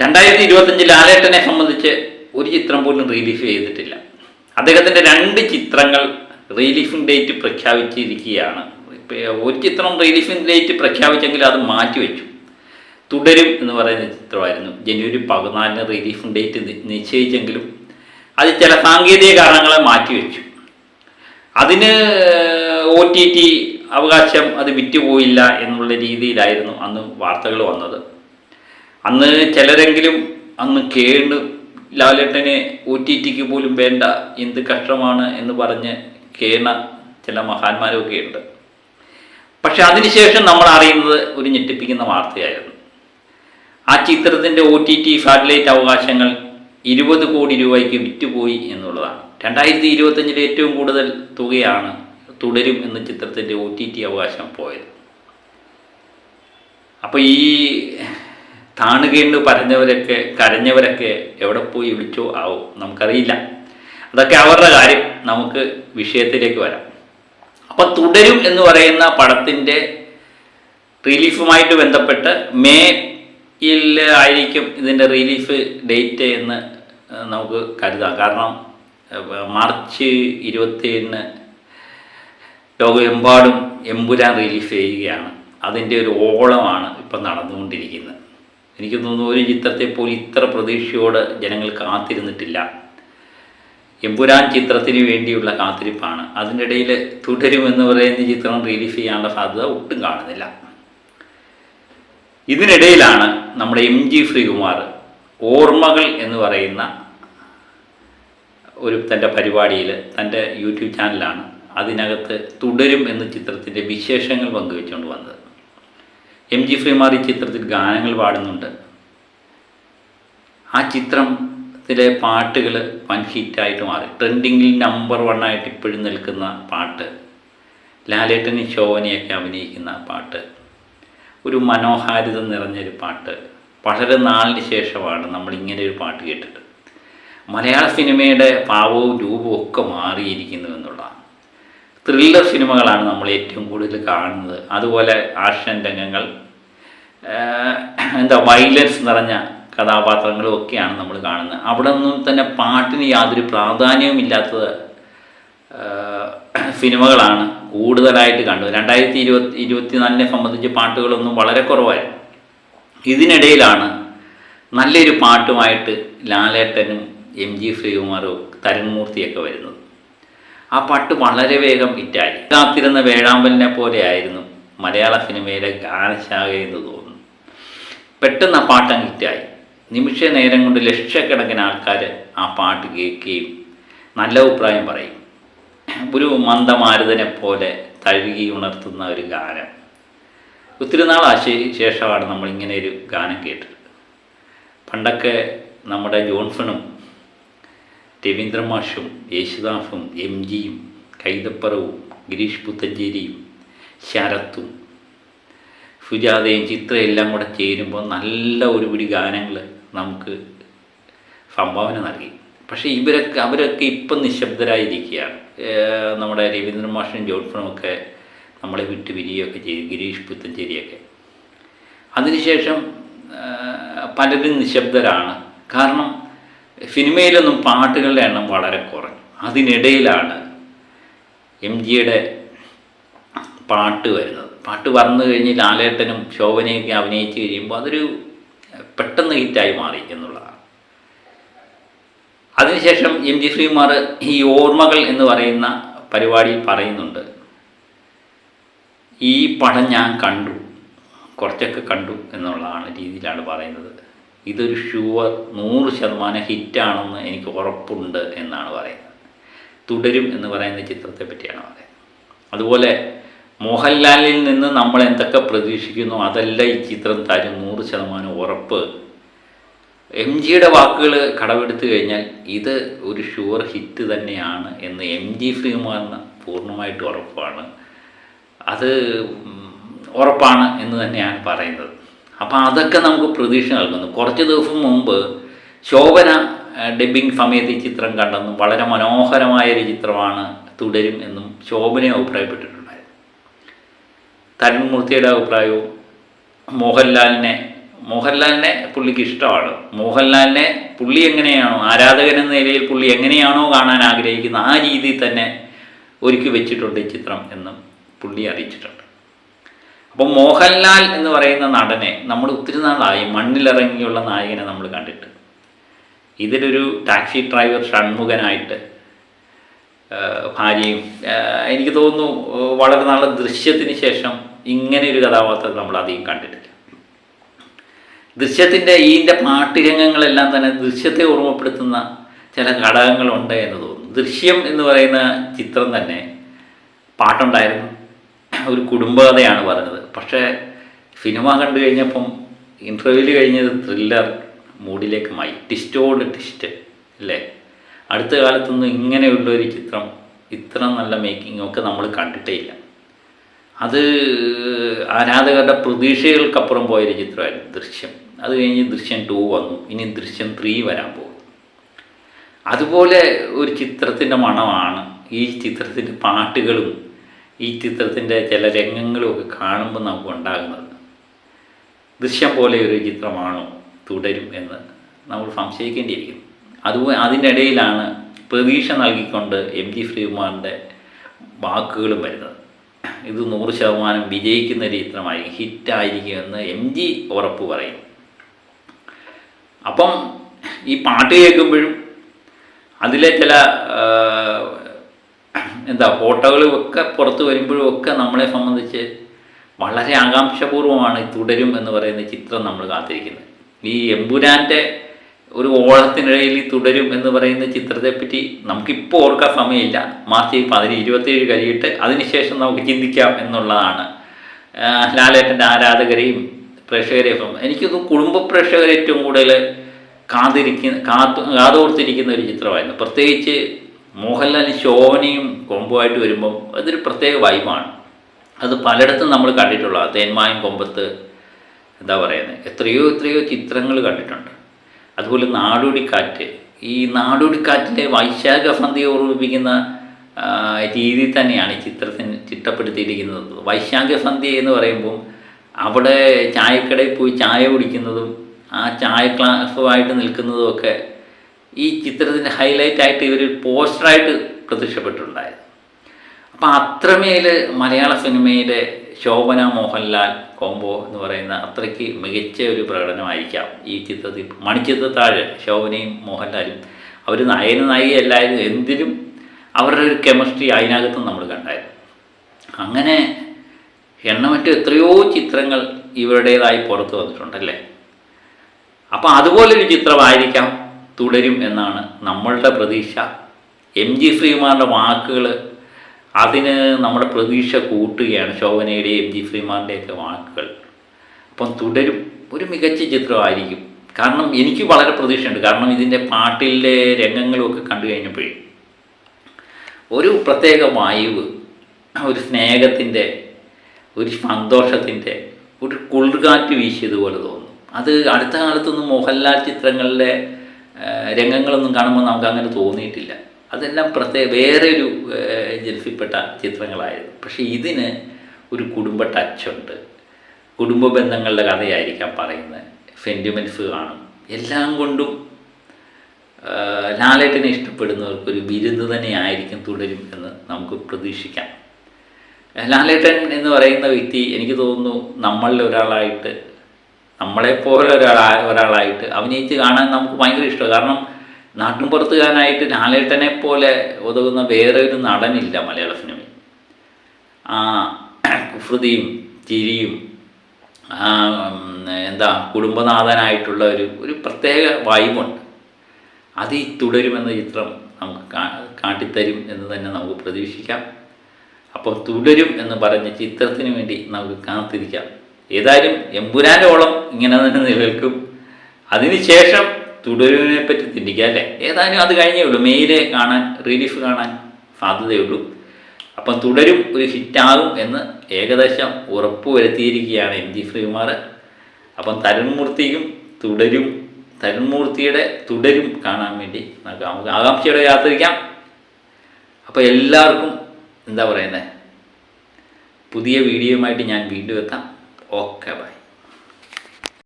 രണ്ടായിരത്തി ഇരുപത്തഞ്ച് ലാലേട്ടനെ സംബന്ധിച്ച് ഒരു ചിത്രം പോലും റിലീഫ് ചെയ്തിട്ടില്ല. അദ്ദേഹത്തിന്റെ രണ്ട് ചിത്രങ്ങൾ റിലീഫിംഗ് ഡേറ്റ് പ്രഖ്യാപിച്ചിരിക്കുകയാണ്. ഒരു ചിത്രം റിലീഫിംഗ് ഡേറ്റ് പ്രഖ്യാപിച്ചെങ്കിൽ അത് മാറ്റിവെച്ചു. തുടരും എന്ന് പറയുന്ന ചിത്രമായിരുന്നു. ജനുവരി പതിനാലിന് റിലീഫിംഗ് ഡേറ്റ് നിശ്ചയിച്ചെങ്കിലും അത് ചില സാങ്കേതിക കാരണങ്ങളെ മാറ്റിവെച്ചു. അതിന് ഒ ടി ടി അവകാശം അത് വിറ്റുപോയില്ല എന്നുള്ള രീതിയിലായിരുന്നു അന്ന് വാർത്തകൾ വന്നത്. അന്ന് ചിലരെങ്കിലും അന്ന് കേണ്ട് ലാലേട്ടനെ ഒ ടി ടിക്ക് പോലും വേണ്ട എന്ത് കഷ്ടമാണ് എന്ന് പറഞ്ഞ് കേണ ചില മഹാന്മാരൊക്കെ ഉണ്ട്. പക്ഷെ അതിനുശേഷം നമ്മൾ അറിയുന്നത് ഒരു ഞെട്ടിപ്പിക്കുന്ന വാർത്തയായിരുന്നു. ആ ചിത്രത്തിന്റെ ഒ ടി ടി സാറ്റലൈറ്റ് അവകാശങ്ങൾ ഇരുപത് കോടി രൂപയ്ക്ക് വിറ്റുപോയി എന്നുള്ളതാണ്. രണ്ടായിരത്തി ഇരുപത്തഞ്ചിൽ ഏറ്റവും കൂടുതൽ തുകയാണ് തുടരും എന്ന ചിത്രത്തിന്റെ ഒ ടി ടി അവകാശം പോയത്. അപ്പോൾ ഈ താണുകേണ്ട് പറഞ്ഞവരൊക്കെ കരഞ്ഞവരൊക്കെ എവിടെ പോയി വിളിച്ചോ ആവും നമുക്കറിയില്ല. അതൊക്കെ അവരുടെ കാര്യം. നമുക്ക് വിഷയത്തിലേക്ക് വരാം. അപ്പം തുടരും എന്ന് പറയുന്ന പടത്തിന്റെ റിലീഫുമായിട്ട് ബന്ധപ്പെട്ട് മേയിൽ ആയിരിക്കും ഇതിന്റെ റിലീഫ് ഡേറ്റ് എന്ന് നമുക്ക് കരുതാം. കാരണം മാർച്ച് ഇരുപത്തിയേഴിന് ലോകമെമ്പാടും എമ്പുരാൻ റിലീഫ് ചെയ്യുകയാണ്. അതിന്റെ ഒരു ഓളമാണ് ഇപ്പം നടന്നുകൊണ്ടിരിക്കുന്നത്. എനിക്ക് തോന്നുന്നു ഒരു ചിത്രത്തെ പോലും ഇത്ര പ്രതീക്ഷയോട് ജനങ്ങൾ കാത്തിരുന്നിട്ടില്ല. എമ്പുരാൻ ചിത്രത്തിന് വേണ്ടിയുള്ള കാത്തിരിപ്പാണ്. അതിനിടയിൽ തുടരുമെന്ന് പറയുന്ന ചിത്രം റിലീഫ് ചെയ്യാനുള്ള സാധ്യത ഒട്ടും കാണുന്നില്ല. ഇതിനിടയിലാണ് നമ്മുടെ എം ജി ശ്രീകുമാർ ഓർമ്മകൾ എന്ന് പറയുന്ന ഒരു തന്റെ പരിപാടിയിൽ തന്റെ യൂട്യൂബ് ചാനലാണ് അതിനകത്ത് തുടരും എന്ന ചിത്രത്തിന്റെ വിശേഷങ്ങൾ പങ്കുവെച്ചുകൊണ്ട് വന്നത്. എം ജി ശ്രീമാർ ഈ ചിത്രത്തിൽ ഗാനങ്ങൾ പാടുന്നുണ്ട്. ആ ചിത്രത്തിലെ പാട്ടുകൾ വൻ ഹിറ്റായിട്ട് മാറി. ട്രെൻഡിങ്ങിൽ നമ്പർ വൺ ആയിട്ട് ഇപ്പോഴും നിൽക്കുന്ന പാട്ട്. ലാലേട്ടനും ശോഭനയൊക്കെ അഭിനയിക്കുന്ന പാട്ട്. ഒരു മനോഹാരിത നിറഞ്ഞൊരു പാട്ട്. വളരെ നാളിന് ശേഷമാണ് നമ്മൾ ഇങ്ങനെ ഒരു പാട്ട് കേട്ടിട്ട്. മലയാള സിനിമയുടെ ഭാവവും രൂപവും ഒക്കെ മാറിയിരിക്കുന്നു എന്നുള്ളതാണ്. ത്രില്ലർ സിനിമകളാണ് നമ്മൾ ഏറ്റവും കൂടുതൽ കാണുന്നത്. അതുപോലെ ആക്ഷൻ രംഗങ്ങൾ എന്താ വയലൻസ് നിറഞ്ഞ കഥാപാത്രങ്ങളും ഒക്കെയാണ് നമ്മൾ കാണുന്നത്. അവിടെ നിന്നും തന്നെ പാട്ടിന് യാതൊരു പ്രാധാന്യവുമില്ലാത്തത് സിനിമകളാണ് കൂടുതലായിട്ട് കണ്ടത്. രണ്ടായിരത്തി ഇരുപത്തി ഇരുപത്തിനാലിനെ സംബന്ധിച്ച് പാട്ടുകളൊന്നും വളരെ കുറവായിരുന്നു. ഇതിനിടയിലാണ് നല്ലൊരു പാട്ടുമായിട്ട് ലാലേട്ടനും എം ജി ശ്രീകുമാറും തരുൺമൂർത്തിയൊക്കെ വരുന്നത്. ആ പാട്ട് വളരെ വേഗം ഹിറ്റായി. കാത്തിരുന്ന വേഴാമ്പലിനെ പോലെയായിരുന്നു മലയാള സിനിമയിലെ ഗാനശാഖ എന്ന് തോന്നുന്നു. പെട്ടെന്ന് ആ പാട്ട് ഹിറ്റായി. നിമിഷ നേരം കൊണ്ട് ലക്ഷക്കണക്കിന് ആൾക്കാർ ആ പാട്ട് കേൾക്കുകയും നല്ല അഭിപ്രായം പറയും. ഒരു മന്ദമാരുതനെ പോലെ തഴുകി ഉണർത്തുന്ന ഒരു ഗാനം. ഒത്തിരി നാൾ ശേഷമാണ് നമ്മൾ ഇങ്ങനെ ഒരു ഗാനം കേട്ടത് പണ്ടൊക്കെ നമ്മുടെ ജോൺസണും രവീന്ദ്ര മാഷും യേശുദാസും എം ജിയും കൈതപ്പറവും ഗിരീഷ് പുത്തഞ്ചേരിയും ശരത്തും. സുജാതയും ചിത്രയും എല്ലാം കൂടെ ചേരുമ്പോൾ നല്ല ഒരു പിടി ഗാനങ്ങൾ നമുക്ക് സംഭാവന നൽകി. പക്ഷേ ഇവരൊക്കെ അവരൊക്കെ ഇപ്പം നിശബ്ദരായിരിക്കുകയാണ്. നമ്മുടെ രവീന്ദ്ര മാഷും ജോൺസണും ഒക്കെ നമ്മളെ വിട്ട് പിരിയുകയൊക്കെ ചെയ്തു ഗിരീഷ് പുത്തഞ്ചേരിയൊക്കെ. അതിനുശേഷം പലരും നിശബ്ദരാണ്. കാരണം സിനിമയിലൊന്നും പാട്ടുകളുടെ എണ്ണം വളരെ കുറഞ്ഞു. അതിനിടയിലാണ് എം ജിയുടെ പാട്ട് വരുന്നത്. പാട്ട് വന്നു കഴിഞ്ഞ് ലാലേട്ടനും ശോഭനയൊക്കെ അഭിനയിച്ച് കഴിയുമ്പോൾ അതൊരു പെട്ടെന്ന് ഹിറ്റായി മാറി എന്നുള്ളതാണ്. അതിനുശേഷം എം ജി ശ്രീകുമാർ ഈ ഓർമ്മകൾ എന്ന് പറയുന്ന പരിപാടിയിൽ പറയുന്നുണ്ട് ഈ പടം ഞാൻ കണ്ടു കുറച്ചൊക്കെ കണ്ടു എന്നുള്ളതാണ് രീതിയിലാണ് പറയുന്നത്. ഇതൊരു ഷുവർ നൂറ് ശതമാനം ഹിറ്റാണെന്ന് എനിക്ക് ഉറപ്പുണ്ട് എന്നാണ് പറയുന്നത്. തുടരും എന്ന് പറയുന്ന ചിത്രത്തെ പറ്റിയാണ് പറയുന്നത്. അതുപോലെ മോഹൻലാലിൽ നിന്ന് നമ്മൾ എന്തൊക്കെ പ്രതീക്ഷിക്കുന്നു അതല്ല ഈ ചിത്രം തരും നൂറ് ശതമാനം ഉറപ്പ്. എം ജിയുടെ വാക്കുകൾ കടമെടുത്തു കഴിഞ്ഞാൽ ഇത് ഒരു ഷുവർ ഹിറ്റ് തന്നെയാണ് എന്ന് എം ജി ശ്രീകുമാറിന് പൂർണമായിട്ട് ഉറപ്പാണ്. അത് ഉറപ്പാണ് എന്ന് തന്നെയാണ് പറയുന്നത്. അപ്പം അതൊക്കെ നമുക്ക് പ്രതീക്ഷ നൽകുന്നു. കുറച്ച് ദിവസം മുമ്പ് ശോഭന ഡബിങ് സമയത്ത് ഈ ചിത്രം കണ്ടെന്നും വളരെ മനോഹരമായ ഒരു ചിത്രമാണ് തുടരും എന്നും ശോഭനയെ അഭിപ്രായപ്പെട്ടിട്ടുണ്ടായിരുന്നു. തരുൺമൂർത്തിയുടെ അഭിപ്രായവും മോഹൻലാലിനെ മോഹൻലാലിനെ പുള്ളിക്ക് ഇഷ്ടമാണ്. മോഹൻലാലിനെ പുള്ളി എങ്ങനെയാണോ ആരാധകൻ എന്ന നിലയിൽ പുള്ളി എങ്ങനെയാണോ കാണാൻ ആഗ്രഹിക്കുന്ന ആ രീതിയിൽ തന്നെ ഒരുക്കി വെച്ചിട്ടുണ്ട് ഈ ചിത്രം എന്നും പുള്ളി അറിയിച്ചിട്ടുണ്ട്. അപ്പം മോഹൻലാൽ എന്ന് പറയുന്ന നടനെ നമ്മൾ ഒത്തിരി നാളായി മണ്ണിലിറങ്ങിയുള്ള നായകനെ നമ്മൾ കണ്ടിട്ട്. ഇതിലൊരു ടാക്സി ഡ്രൈവർ ഷൺമുഖനായിട്ട് ഭാര്യയും എനിക്ക് തോന്നുന്നു വളരെ നല്ല ദൃശ്യത്തിന് ശേഷം ഇങ്ങനെ ഒരു കഥാപാത്രം നമ്മൾ അധികം കണ്ടിട്ടില്ല. ദൃശ്യത്തിന്റെ ഈന്റെ പാട്ടുരംഗങ്ങളെല്ലാം തന്നെ ദൃശ്യത്തെ ഓർമ്മപ്പെടുത്തുന്ന ചില ഘടകങ്ങളുണ്ട് എന്ന് തോന്നുന്നു. ദൃശ്യം എന്ന് പറയുന്ന ചിത്രം തന്നെ പാട്ടുണ്ടായിരുന്നു. ഒരു കുടുംബകഥയാണ് പറഞ്ഞത് പക്ഷേ സിനിമ കണ്ടു കഴിഞ്ഞപ്പം ഇന്റർവ്യൂവിൽ കഴിഞ്ഞത് ത്രില്ലർ മൂഡിലേക്ക് മായി ടിസ്റ്റോട് ടിസ്റ്റ് അല്ലേ അടുത്ത കാലത്തൊന്നും ഇങ്ങനെയുള്ള ഒരു ചിത്രം ഇത്ര നല്ല മേക്കിംഗ് ഒക്കെ നമ്മൾ കണ്ടിട്ടേ ഇല്ല. അത് ആരാധകരുടെ പ്രതീക്ഷകൾക്കപ്പുറം പോയൊരു ചിത്രമായിരുന്നു ദൃശ്യം. അത് കഴിഞ്ഞ് ദൃശ്യം ടു വന്നു. ഇനി ദൃശ്യം ത്രീ വരാൻ പോകും അതുപോലെ ഒരു ചിത്രത്തിന്റെ മണമാണ് ഈ ചിത്രത്തിന്റെ പാട്ടുകളും ഈ ചിത്രത്തിന്റെ ചില രംഗങ്ങളുമൊക്കെ കാണുമ്പോൾ നമുക്ക് ഉണ്ടാകുന്നത് ദൃശ്യം പോലെ ഒരു ചിത്രമാണോ തുടരും എന്ന് നമ്മൾ സംശയിക്കേണ്ടിയിരിക്കുന്നു. അതുപോലെ അതിന്റെ ഇടയിലാണ് പ്രതീക്ഷ നൽകിക്കൊണ്ട് എം ജി ശ്രീകുമാറിന്റെ വാക്കുകളും വരുന്നത്. ഇത് നൂറ് ശതമാനം വിജയിക്കുന്ന ഒരു ചിത്രമായിരിക്കും ഹിറ്റായിരിക്കുമെന്ന് എം ജി ഉറപ്പ് പറയും. അപ്പം ഈ പാട്ട് കേൾക്കുമ്പോഴും അതിലെ ചില എന്താ ഫോട്ടോകളും ഒക്കെ പുറത്ത് വരുമ്പോഴും ഒക്കെ നമ്മളെ സംബന്ധിച്ച് വളരെ ആകാംക്ഷപൂർവമാണ് ഈ തുടരും എന്ന് പറയുന്ന ചിത്രം നമ്മൾ കാത്തിരിക്കുന്നത്. ഈ എമ്പുരാന്റെ ഒരു ഓളത്തിനിടയിൽ തുടരും എന്ന് പറയുന്ന ചിത്രത്തെപ്പറ്റി നമുക്കിപ്പോൾ ഓർക്കാൻ സമയമില്ല. മാർച്ച് പതിന് ഇരുപത്തേഴ് കഴിയിട്ട് അതിനുശേഷം നമുക്ക് ചിന്തിക്കാം എന്നുള്ളതാണ്. ലാലേട്ടന്റെ ആരാധകരെയും പ്രേക്ഷകരെയും എനിക്കത് കുടുംബ പ്രേക്ഷകരേറ്റവും കൂടുതൽ കാതിരിക്കുന്ന കാത്തു കാതോർത്തിരിക്കുന്ന ഒരു ചിത്രമായിരുന്നു. പ്രത്യേകിച്ച് മോഹൻലാലും ശോഭനയും കൊമ്പുമായിട്ട് വരുമ്പം അതൊരു പ്രത്യേക വൈബാണ്. അത് പലയിടത്തും നമ്മൾ കണ്ടിട്ടുള്ള തേന്മായും കൊമ്പത്ത് എന്താ പറയുന്നത് എത്രയോ എത്രയോ ചിത്രങ്ങൾ കണ്ടിട്ടുണ്ട്. അതുപോലെ നാടോടിക്കാറ്റ്. ഈ നാടോടിക്കാറ്റിന്റെ വൈശാഖ സന്ധ്യ ഓർമ്മിപ്പിക്കുന്ന രീതി തന്നെയാണ് ഈ ചിത്രത്തിന് ചിട്ടപ്പെടുത്തിയിരിക്കുന്നത്. വൈശാഖ സന്ധ്യ എന്ന് പറയുമ്പോൾ അവിടെ ചായക്കടയിൽ പോയി ചായ കുടിക്കുന്നതും ആ ചായ ക്ലാസ്സുമായിട്ട് നിൽക്കുന്നതും ഒക്കെ ഈ ചിത്രത്തിന് ഹൈലൈറ്റ് ആയിട്ട് ഇവർ പോസ്റ്ററായിട്ട് പ്രത്യക്ഷപ്പെട്ടിട്ടുണ്ടായത്. അപ്പം അത്രമേൽ മലയാള സിനിമയിലെ ശോഭന മോഹൻലാൽ കോംബോ എന്ന് പറയുന്ന അത്രയ്ക്ക് മികച്ച ഒരു പ്രകടനമായിരിക്കാം. ഈ ചിത്രത്തിൽ മണിച്ചിത്രത്താഴ് ശോഭനയും മോഹൻലാലും അവർ നായകനും നായികയല്ലായിരുന്നു എന്തിനും അവരുടെ ഒരു കെമിസ്ട്രി അതിനകത്തും നമ്മൾ കണ്ടായിരുന്നു. അങ്ങനെ എണ്ണമറ്റ എത്രയോ ചിത്രങ്ങൾ ഇവരുടേതായി പുറത്തു വന്നിട്ടുണ്ടല്ലേ അപ്പോൾ അതുപോലൊരു ചിത്രമായിരിക്കാം തുടരും എന്നാണ് നമ്മളുടെ പ്രതീക്ഷ. എം ജി ശ്രീകുമാറിന്റെ വാക്കുകൾ അതിന് നമ്മുടെ പ്രതീക്ഷ കൂട്ടുകയാണ് ശോഭനയുടെയും എം ജി ശ്രീകുമാറിന്റെയൊക്കെ വാക്കുകൾ. അപ്പം തുടരും. ഒരു മികച്ച ചിത്രമായിരിക്കും. കാരണം എനിക്ക് വളരെ പ്രതീക്ഷയുണ്ട്. കാരണം ഇതിന്റെ പാട്ടിലെ രംഗങ്ങളുമൊക്കെ കണ്ടു കഴിഞ്ഞപ്പോഴേ ഒരു പ്രത്യേക വായുവ് ഒരു സ്നേഹത്തിന്റെ ഒരു സന്തോഷത്തിന്റെ ഒരു കുളിർകാറ്റ് വീശിയതുപോലെ തോന്നും. അത് അടുത്ത കാലത്തൊന്നും മോഹൻലാൽ ചിത്രങ്ങളിലെ രംഗങ്ങളൊന്നും കാണുമ്പോൾ നമുക്ക് അങ്ങനെ തോന്നിയിട്ടില്ല. അതെല്ലാം പ്രത്യേക വേറെ ഒരു ജനിപ്പിപ്പെട്ട ചിത്രങ്ങളായിരുന്നു. പക്ഷേ ഇതിന് ഒരു കുടുംബ ടച്ചുണ്ട്. കുടുംബ ബന്ധങ്ങളുടെ കഥയായിരിക്കാം പറയുന്നത്. സെന്റിമെന്റ്സ് കാണും. എല്ലാം കൊണ്ടും ലാലേട്ടനെ ഇഷ്ടപ്പെടുന്നവർക്ക് ഒരു തന്നെയായിരിക്കും തുടരും എന്ന് നമുക്ക് പ്രതീക്ഷിക്കാം. ലാലേട്ടൻ എന്ന് പറയുന്ന വ്യക്തി എനിക്ക് തോന്നുന്നു നമ്മളിൽ ഒരാളായിട്ട് നമ്മളെപ്പോലെ ഒരാളാ ഒരാളായിട്ട് അഭിനയിച്ച് കാണാൻ നമുക്ക് ഭയങ്കര ഇഷ്ടമാണ്. കാരണം നാട്ടിൻപുറത്തുകാരനായിട്ട് ലാലേട്ടനെ പോലെ ഒതുങ്ങുന്ന വേറെ ഒരു നടനില്ല മലയാള സിനിമയിൽ. ആ കുസൃതിയും ചിരിയും എന്താ കുടുംബനാഥനായിട്ടുള്ള ഒരു ഒരു പ്രത്യേക വൈബുണ്ട്. അത് ഈ തുടരുമെന്ന ചിത്രം നമുക്ക് കാട്ടിത്തരും എന്ന് തന്നെ നമുക്ക് പ്രതീക്ഷിക്കാം. അപ്പോൾ തുടരും എന്ന് പറഞ്ഞ ചിത്രത്തിന് വേണ്ടി നമുക്ക് കാത്തിരിക്കാം. ഏതായാലും എമ്പുരാന്റെ ഓളം ഇങ്ങനെ തന്നെ നിലനിൽക്കും. അതിനുശേഷം തുടരുവിനെ പറ്റി ചിന്തിക്കുക അല്ലേ? ഏതായാലും അത് കഴിഞ്ഞേ ഉള്ളൂ. മെയിലെ കാണാൻ റിലീഫ് കാണാൻ സാധ്യതയുള്ളൂ. അപ്പം തുടരും ഒരു ഹിറ്റാകും എന്ന് ഏകദേശം ഉറപ്പ് വരുത്തിയിരിക്കുകയാണ് എം ജി ശ്രീകുമാർ. അപ്പം തരുൺമൂർത്തിക്കും തുടരും തരുൺമൂർത്തിയുടെ തുടരും കാണാൻ വേണ്ടി നമുക്ക് നമുക്ക് ആകാംക്ഷയോടെ യാത്രിക്കാം അപ്പോൾ എല്ലാവർക്കും എന്താ പറയുന്നത് പുതിയ വീഡിയോയുമായിട്ട് ഞാൻ വീണ്ടും എത്താം. Okay bye.